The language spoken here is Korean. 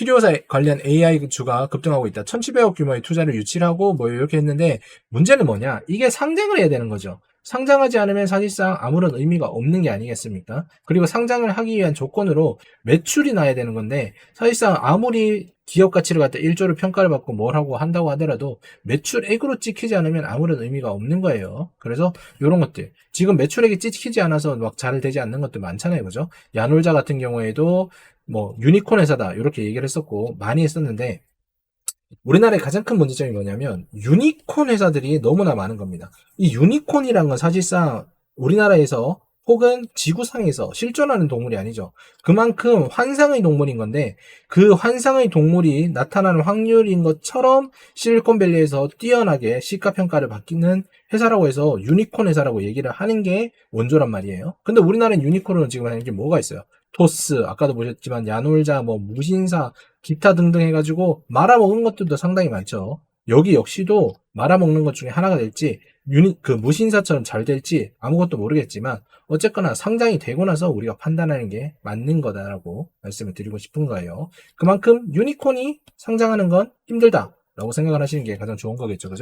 필요사 관련 AI 주가 급등하고 있다. 1,700억 규모의 투자를 유치하고 뭐 이렇게 했는데 문제는 뭐냐? 이게 상장을 해야 되는 거죠. 상장하지 않으면 사실상 아무런 의미가 없는 게 아니겠습니까? 그리고 상장을 하기 위한 조건으로 매출이 나야 되는 건데 사실상 아무리 기업 가치를 갖다 1조를 평가를 받고 뭘 하고 한다고 하더라도 매출액으로 찍히지 않으면 아무런 의미가 없는 거예요. 그래서 이런 것들 지금 매출액이 찍히지 않아서 막 잘 되지 않는 것도 많잖아요. 그죠? 야놀자 같은 경우에도 뭐 유니콘 회사다 이렇게 얘기를 했었고 많이 했었는데 우리나라의 가장 큰 문제점이 뭐냐면 유니콘 회사들이 너무나 많은 겁니다. 이 유니콘이란 건 사실상 우리나라에서 혹은 지구상에서 실존하는 동물이 아니죠. 그만큼 환상의 동물인 건데 그 환상의 동물이 나타나는 확률인 것처럼 실리콘밸리에서 뛰어나게 시가 평가를 받기는 회사라고 해서 유니콘 회사라고 얘기를 하는 게 원조란 말이에요. 근데 우리나라는 유니콘은 지금 하는 게 뭐가 있어요? 토스, 아까도 보셨지만 야놀자, 뭐 무신사, 기타 등등 해가지고 말아먹은 것들도 상당히 많죠. 여기 역시도 말아먹는 것 중에 하나가 될지 유니 그 무신사처럼 잘 될지 아무것도 모르겠지만 어쨌거나 상장이 되고 나서 우리가 판단하는 게 맞는 거다라고 말씀을 드리고 싶은 거예요. 그만큼 유니콘이 상장하는 건 힘들다라고 생각을 하시는 게 가장 좋은 거겠죠, 그죠?